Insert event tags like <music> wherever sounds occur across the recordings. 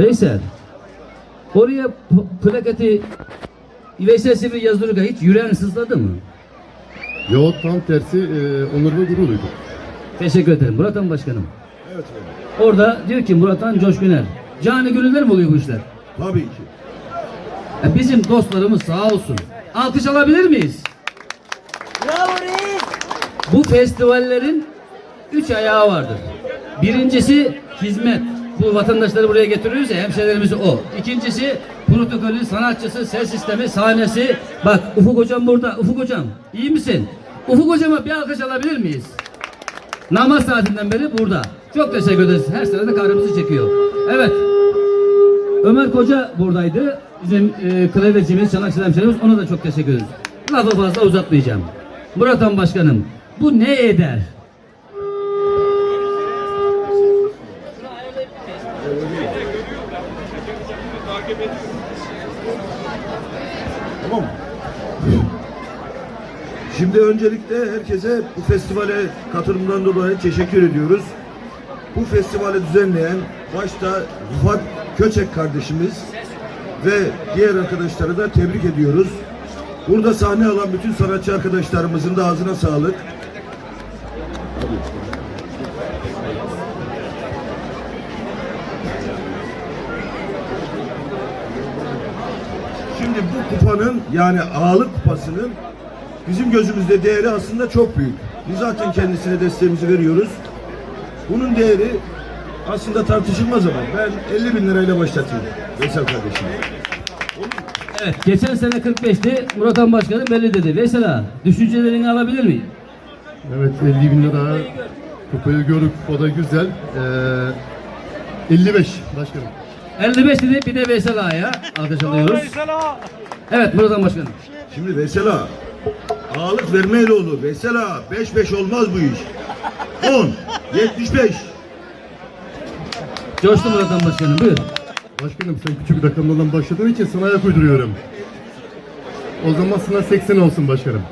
Veysel. Oraya plaketi Veysel Sivri yazdırırken hiç yüreğin sızladı mı? Yo tam tersi e, onur ve gurur duydum. Teşekkür ederim. Murat Han Başkanım. Evet efendim. Orada diyor ki Murat Han Coşkuner. Cani gönüller mi oluyor bu işler? Tabii ki. Ya bizim dostlarımız sağ olsun. Alkış alabilir miyiz? Bravo reis. Bu festivallerin üç ayağı vardır. Birincisi hizmet. Bu vatandaşları buraya getiriyoruz ya hemşehrilerimiz o. İkincisi protokolü, sanatçısı, ses sistemi, sahnesi. Bak Ufuk hocam burada. Ufuk hocam iyi misin? Ufuk hocama bir alkış alabilir miyiz? Namaz saatinden beri burada. Çok teşekkür ederiz. Her sene de çekiyor. Evet. Ömer Koca buradaydı. Bizim e, klavyecimiz, sanatçı hemşehrimiz. Ona da çok teşekkür ederiz. Lafı fazla uzatmayacağım. Murat Han Başkanım, bu ne eder? Tamam? Şimdi öncelikle herkese bu festivale katılımdan dolayı teşekkür ediyoruz. Bu festivali düzenleyen başta Rıfat Köçek kardeşimiz ve diğer arkadaşları da tebrik ediyoruz. Burada sahne alan bütün sanatçı arkadaşlarımızın da ağzına sağlık. Şimdi bu kupanın yani ağalık kupasının bizim gözümüzde değeri aslında çok büyük. Biz zaten kendisine desteğimizi veriyoruz. Bunun değeri aslında tartışılmaz ama ben 50 bin lirayla başlatayım Veysel kardeşim. Evet, geçen sene 45'ti. Murat Han Başkanım belli dedi. Mesela düşüncelerini alabilir miyim? Evet 50 bin lira kupayı gördük. O da güzel. Ee, 55 başkanım. 55 dedi, bir de Veysel Ağa'ya alkış alıyoruz. Evet Murat Han Başkanım. Şimdi Veysel ağa, ağalık vermeyle olur. Veysel ağa 5-5 olmaz bu iş. 10, 75. Coştu Murat Han Başkanım, buyur. Başkanım sen küçük rakamlardan başladığın için sana ayak uyduruyorum. O zaman sana 80 olsun başkanım.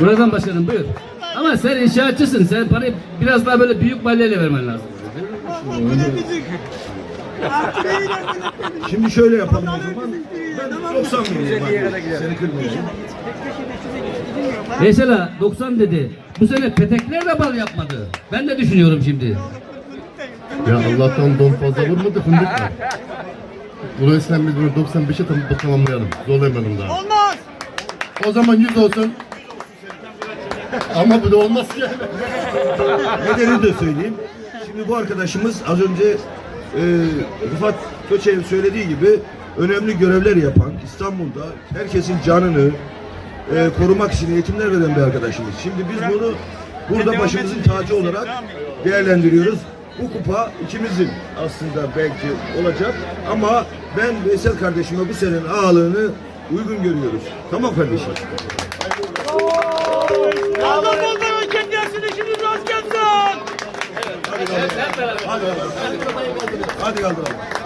Murat Han Başkanım buyur. Ama sen inşaatçısın, sen parayı biraz daha böyle büyük balyeyle vermen lazım. Şimdi şöyle yapalım o zaman. Ben 90 milyon Seni kırmayayım. Veysel Ağa 90 dedi. Bu sene petekler de bal yapmadı. Ben de düşünüyorum şimdi. Ya Allah'tan don fazla vurmadı fındık mı? <laughs> Dolayısıyla biz bunu 95'e tam tamamlayalım. Zorlamayalım daha. Olmaz. O zaman 100 olsun. Ama bu da olmaz ki. <laughs> Nedeni de söyleyeyim. Şimdi bu arkadaşımız az önce e, Rıfat Köçek'in söylediği gibi önemli görevler yapan İstanbul'da herkesin canını e, korumak için eğitimler veren bir arkadaşımız. Şimdi biz bunu burada başımızın tacı olarak değerlendiriyoruz. Bu kupa ikimizin aslında belki olacak ama ben Veysel kardeşime bu senenin ağalığını uygun görüyoruz. Tamam kardeşim. Versin işiniz rast ありがとういま。